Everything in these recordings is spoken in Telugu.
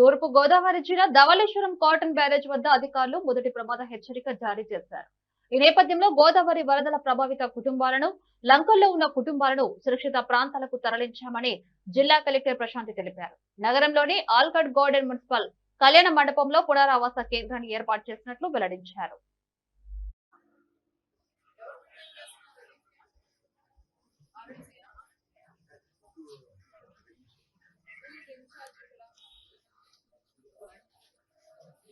తూర్పు గోదావరి జిల్లా ధవళేశ్వరం కాటన్ బ్యారేజ్ వద్ద అధికారులు మొదటి ప్రమాద హెచ్చరిక జారీ చేశారు. ఈ నేపథ్యంలో గోదావరి వరదల ప్రభావిత కుటుంబాలను లంకల్లో ఉన్న కుటుంబాలను సురక్షిత ప్రాంతాలకు తరలించామని జిల్లా కలెక్టర్ ప్రశాంతి తెలిపారు. నగరంలోని ఆల్కడ్ గార్డెన్ మున్సిపల్ కళ్యాణ మండపంలో పునరావాస కేంద్రాన్ని ఏర్పాటు చేసినట్లు వెల్లడించారు.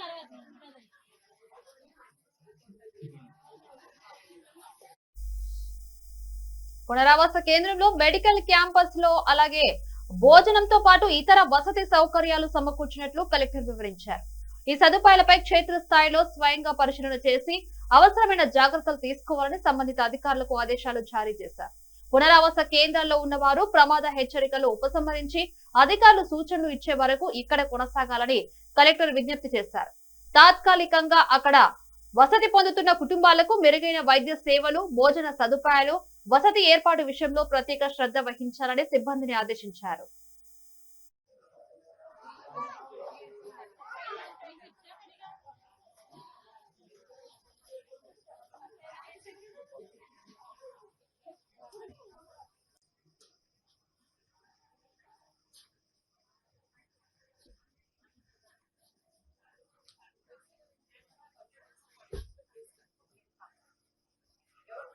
తర్వాత పునరావాస కేంద్రంలో మెడికల్ క్యాంపస్లో అలాగే భోజనంతో పాటు ఇతర వసతి సౌకర్యాలు సమకూర్చినట్లు కలెక్టర్ వివరించారు. ఈ సదుపాయాలపై క్షేత్రస్థాయిలో స్వయంగా పరిశీలన చేసి అవసరమైన జాగ్రత్తలు తీసుకోవాలని సంబంధిత అధికారులకు ఆదేశాలు జారీ చేశారు. పునరావాస కేంద్రాల్లో ఉన్నవారు ప్రమాద హెచ్చరికలు ఉపసంహరించి అధికారులు సూచనలు ఇచ్చే వరకు ఇక్కడ కొనసాగాలని కలెక్టర్ విజ్ఞప్తి చేశారు. తాత్కాలికంగా అక్కడ వసతి పొందుతున్న కుటుంబాలకు మెరుగైన వైద్య సేవలు భోజన సదుపాయాలు వసతి ఏర్పాటు విషయంలో ప్రత్యేక శ్రద్ధ వహించాలని సిబ్బందిని ఆదేశించారు. Yeah.